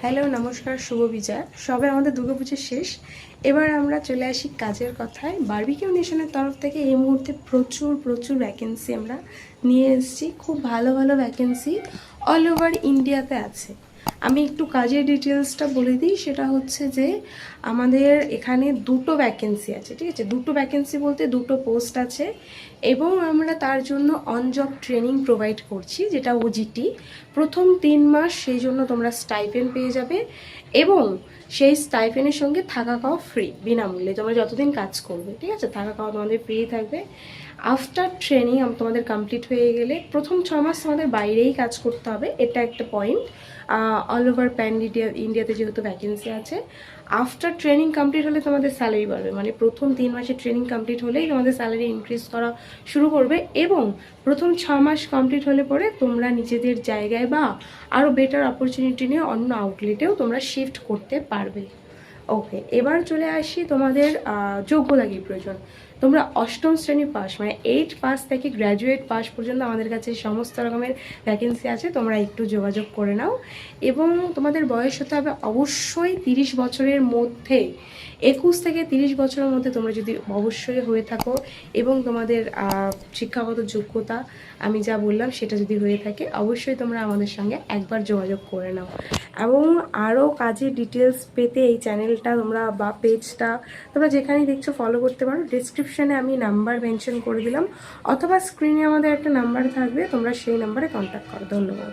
Hello, নমস্কার, শুভ বিজয়। সবে আমাদের দুর্গাপুজো শেষ। এবার আমরা চলে আসি কাজের কথায়। বার্বিকিউ নেশনের তরফ থেকে এই মুহূর্তে প্রচুর প্রচুর ভ্যাকেন্সি আমরা নিয়ে এসেছি। খুব ভালো ভালো ভ্যাকেন্সি অল ওভার ইন্ডিয়াতে আছে। আমি একটু কাজের ডিটেলসটা বলে দিই। সেটা হচ্ছে যে আমাদের এখানে দুটো ভ্যাকেন্সি আছে, ঠিক আছে? দুটো ভ্যাকেন্সি বলতে দুটো পোস্ট আছে এবং আমরা তার জন্য অন জব ট্রেনিং প্রোভাইড করছি, যেটা ওজিটি প্রথম তিন মাস সেই জন্য তোমরা স্টাইপেন পেয়ে যাবে এবং সেই স্টাইপেনের সঙ্গে থাকা খাওয়া ফ্রি বিনামূল্যে। তোমরা যতদিন কাজ করবে, ঠিক আছে? থাকা খাওয়া তোমাদের ফ্রি থাকবে। আফটার ট্রেনিং তোমাদের কমপ্লিট হয়ে গেলে প্রথম ছ মাস তোমাদের বাইরেই কাজ করতে হবে, এটা একটা point all over pan India ইন্ডিয়াতে যেহেতু ভ্যাকেন্সি আছে আফটার ট্রেনিং কমপ্লিট হলে তোমাদের স্যালারি বাড়বে। মানে প্রথম তিন মাসের ট্রেনিং কমপ্লিট হলেই তোমাদের স্যালারি ইনক্রিজ করা শুরু করবে এবং প্রথম ছ মাস কমপ্লিট হলে পরে তোমরা নিজেদের জায়গায় বা আরও বেটার অপরচুনিটি নিয়ে অন্য আউটলেটেও তোমরা শিফট করতে পারবে। ওকে এবার চলে আসি তোমাদের যোগ্যতা কী প্রয়োজন তোমরা অষ্টম শ্রেণি পাস মানে এইট পাস থেকে গ্র্যাজুয়েট পাস পর্যন্ত আমাদের কাছে সমস্ত রকমের ভ্যাকেন্সি আছে, তোমরা একটু যোগাযোগ করে নাও। এবং তোমাদের বয়স হতে হবে অবশ্যই তিরিশ বছরের মধ্যে, একুশ থেকে তিরিশ বছরের মধ্যে তোমরা যদি অবশ্যই হয়ে থাকো এবং তোমাদের শিক্ষাগত যোগ্যতা, আমি যা বললাম সেটা যদি হয়ে থাকে, অবশ্যই তোমরা আমাদের সঙ্গে একবার যোগাযোগ করে নাও। এবং আরও কাজের ডিটেলস পেতে এই চ্যানেলটা তোমরা বা পেজটা তোমরা যেখানেই দেখছ ফলো করতে পারো ডিসক্রিপশানে আমি নাম্বার মেনশন করে দিলাম, অথবা স্ক্রিনে আমাদের একটা নাম্বার থাকবে, তোমরা সেই নাম্বারে কন্ট্যাক্ট করো। ধন্যবাদ।